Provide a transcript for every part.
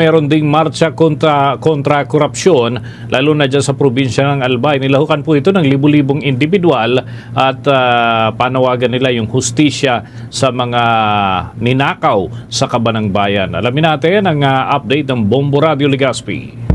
Meron ding marcha kontra, kontra korupsyon, lalo na dyan sa probinsya ng Albay. Nilahukan po ito ng libu-libong individual at ah, panawagan nila yung hustisya sa mga ninakaw sa kabanang bayan. Alamin natin ang ah, update ng Bombo Radio Legazpi.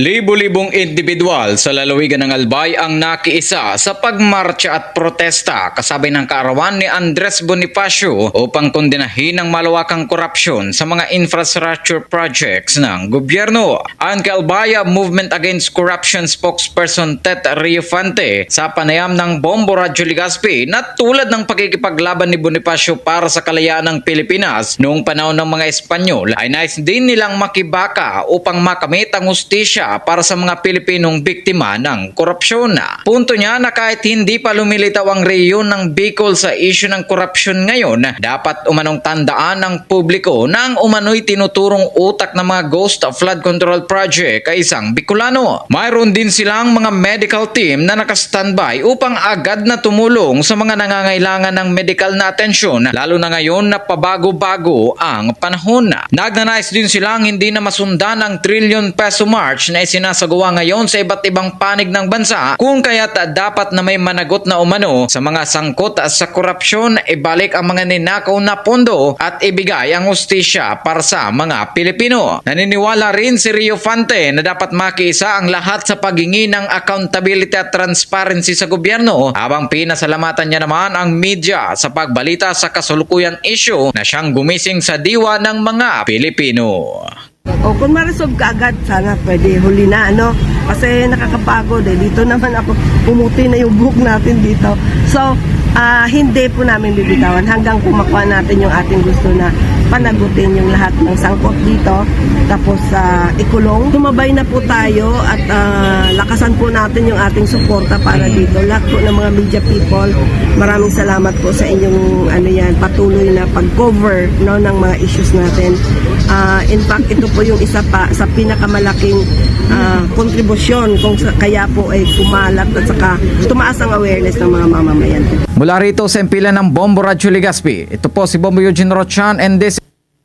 Libo-libong individual sa lalawigan ng Albay ang nakiisa sa pagmarcha at protesta kasabay ng kaarawan ni Andres Bonifacio upang kondinahin ang malawakang korupsyon sa mga infrastructure projects ng gobyerno. Ayon kay Albaya Movement Against Corruption spokesperson Tet Riofante sa panayam ng Bombo Radyo Legazpi na tulad ng pagkikipaglaban ni Bonifacio para sa kalayaan ng Pilipinas noong panahon ng mga Espanyol ay nais din nilang makibaka upang makamit ang hustisya para sa mga Pilipinong biktima ng korupsyon. Punto niya na kahit hindi pa lumilitaw ang reyon ng Bicol sa issue ng korupsyon ngayon, dapat umanong tandaan ng publiko na ang umano'y tinuturong utak ng mga Ghost Flood Control Project ay isang Bicolano. Mayroon din silang mga medical team na nakastandby upang agad na tumulong sa mga nangangailangan ng medical na atensyon lalo na ngayon na pabago-bago ang panahon. Nagnanais din silang hindi na masundan ang trillion peso march na isinasagawa ngayon sa iba't ibang panig ng bansa kung kaya't dapat na may managot na umano sa mga sangkot sa korupsyon ibalik ang mga ninakaw na pondo at ibigay ang hustisya para sa mga Pilipino. Naniniwala rin si Rio Fante na dapat makiisa ang lahat sa paghingi ng accountability at transparency sa gobyerno habang pinasalamatan niya naman ang media sa pagbalita sa kasulukuyang issue na siyang gumising sa diwa ng mga Pilipino. O kung ma-resolve ka agad, sana pwede huli na, ano? Kasi nakakapagod eh. Dito naman ako, pumuti na yung buhok natin dito. So, ah, hindi po namin bibitawan hanggang kumakuha natin yung ating gusto na panagutin yung lahat ng sangkot dito. Tapos, ah, ikulong. Tumabay na po tayo at ah, lakasan po natin yung ating suporta para dito. Lahat po ng mga media people, maraming salamat po sa inyong ano yan, patuloy na pag-cover no, ng mga issues natin. Ah, in fact, ito po yung isa pa sa pinakamalaking ah, kontribusyon kung sa, kaya po ay kumalat at saka tumaas ang awareness ng mga mamamayan. Mula rito sa impilan ng Bombo Radyo Legazpi, ito po si Bombo Eugene Rochan and this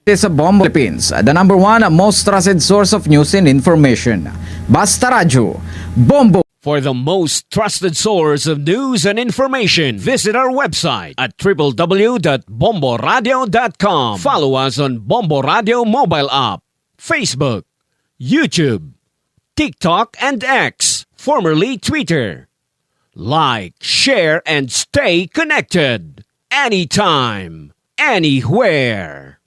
is a Bombo Philippines, the number one most trusted source of news and information. Basta Radyo, Bombo! For the most trusted source of news and information, visit our website at www.bomboradio.com. Follow us on Bombo Radio mobile app, Facebook, YouTube, TikTok, and X, formerly Twitter. Like, share, and stay connected. Anytime, anywhere.